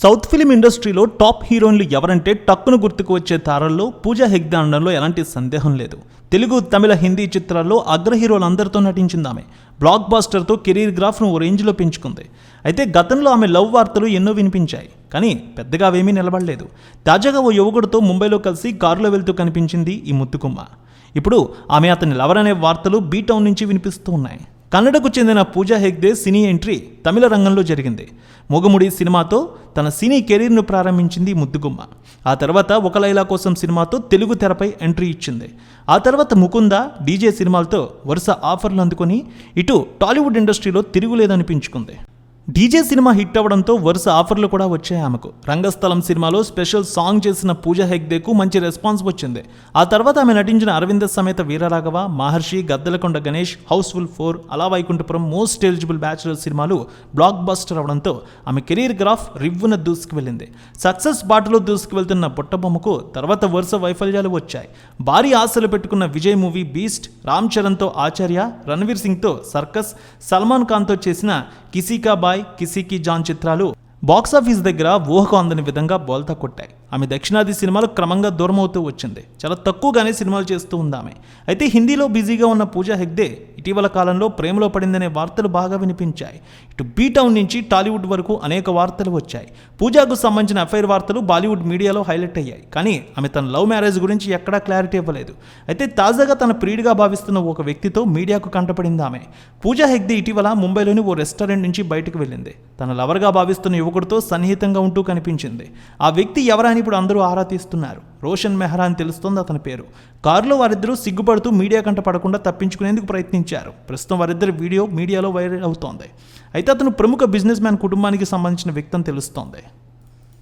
South film ఇండస్ట్రీలో top హీరోయిన్లు ఎవరంటే టక్కును గుర్తుకు వచ్చే తారల్లో పూజా హెగ్దే అనడంలో ఎలాంటి సందేహం లేదు. తెలుగు తమిళ హిందీ చిత్రాల్లో అగ్ర హీరోలందరితో నటించింది ఆమె బ్లాక్ బాస్టర్తో కెరీర్ గ్రాఫ్ను ఓ రేంజ్లో పెంచుకుంది. అయితే గతంలో ఆమె లవ్ వార్తలు ఎన్నో వినిపించాయి. కానీ పెద్దగా అవేమీ నిలబడలేదు. తాజాగా ఓ యువకుడితో ముంబైలో కలిసి కారులో వెళ్తూ కనిపించింది ఈ ముత్తుకుమ్మ. ఇప్పుడు ఆమె అతని లవర్ అనే వార్తలు బీటౌన్ నుంచి వినిపిస్తూ ఉన్నాయి. కన్నడకు చెందిన పూజా హెగ్దే సినీ ఎంట్రీ తమిళ రంగంలో జరిగింది. మొగముడి సినిమాతో తన సినీ కెరీర్ను ప్రారంభించింది ముద్దుగుమ్మ. ఆ తర్వాత ఒక లైలా కోసం సినిమాతో తెలుగు తెరపై ఎంట్రీ ఇచ్చింది. ఆ తర్వాత ముకుంద డీజే సినిమాలతో వరుస ఆఫర్లు అందుకొని ఇటు టాలీవుడ్ ఇండస్ట్రీలో తిరుగులేదనిపించుకుంది. డీజే సినిమా హిట్ అవ్వడంతో వరుస ఆఫర్లు కూడా వచ్చాయి ఆమెకు. రంగస్థలం సినిమాలో స్పెషల్ సాంగ్ చేసిన పూజ హెగ్దేకు మంచి రెస్పాన్స్ వచ్చింది. ఆ తర్వాత ఆమె నటించిన Aravinda Sametha Veeraraghava Maharshi Gaddalakonda Ganesh Housefull four Ala Vaikunthapuram Most Eligible Bachelor సినిమాలు బ్లాక్ బస్టర్ అవడంతో ఆమె కెరీర్ గ్రాఫ్ రివ్వున దూసుకువెళ్ళింది సక్సెస్ బాటలో దూసుకువెళ్తున్న బుట్టబొమ్మకు తర్వాత వరుస వైఫల్యాలు వచ్చాయి. భారీ ఆశలు పెట్టుకున్న విజయ్ మూవీ బీస్ట్ రామ్ చరణ్తో ఆచార్య రణవీర్ సింగ్తో సర్కస్ సల్మాన్ ఖాన్తో చేసిన కిసీకా బాయ్ కిసీకి జాన్ చిత్రాలు బాక్సాఫీస్ దగ్గర ఊహకు అందని విధంగా బోల్తా కొట్టాయి. ఆమె దక్షిణాది సినిమాలు క్రమంగా దూరం అవుతూ వచ్చింది. చాలా తక్కువగానే సినిమాలు చేస్తూ ఉంది ఆమె. అయితే హిందీలో బిజీగా ఉన్న పూజా హెగ్దే ఇటీవల కాలంలో ప్రేమలో పడిందనే వార్తలు బాగా వినిపించాయి. ఇటు బీటౌన్ నుంచి టాలీవుడ్ వరకు అనేక వార్తలు వచ్చాయి. పూజాకు సంబంధించిన అఫైర్ వార్తలు బాలీవుడ్ మీడియాలో హైలైట్ అయ్యాయి. కానీ ఆమె తన లవ్ మ్యారేజ్ గురించి ఎక్కడా క్లారిటీ ఇవ్వలేదు. అయితే తాజాగా తన ప్రియుడిగా భావిస్తున్న ఒక వ్యక్తితో మీడియాకు కంటపడింది ఆమె. పూజా హెగ్దే ఇటీవల ముంబైలోని ఓ రెస్టారెంట్ నుంచి బయటకు వెళ్ళింది. తన లవర్గా భావిస్తున్న యువకుడితో సన్నిహితంగా ఉంటూ కనిపించింది. ఆ వ్యక్తి ఎవరా అని ఇప్పుడు అందరూ ఆరా తీస్తున్నారు. రోషన్ మెహ్రా అని తెలుస్తోంది అతని పేరు. కారులో వారిద్దరూ సిగ్గుపడుతూ మీడియా కంట పడకుండా తప్పించుకునేందుకు ప్రయత్నించారు. ప్రస్తుతం వారిద్దరి వీడియో మీడియాలో వైరల్ అవుతోంది. అయితే అతను ప్రముఖ బిజినెస్ మ్యాన్ కుటుంబానికి సంబంధించిన వ్యక్తి అని తెలుస్తోంది.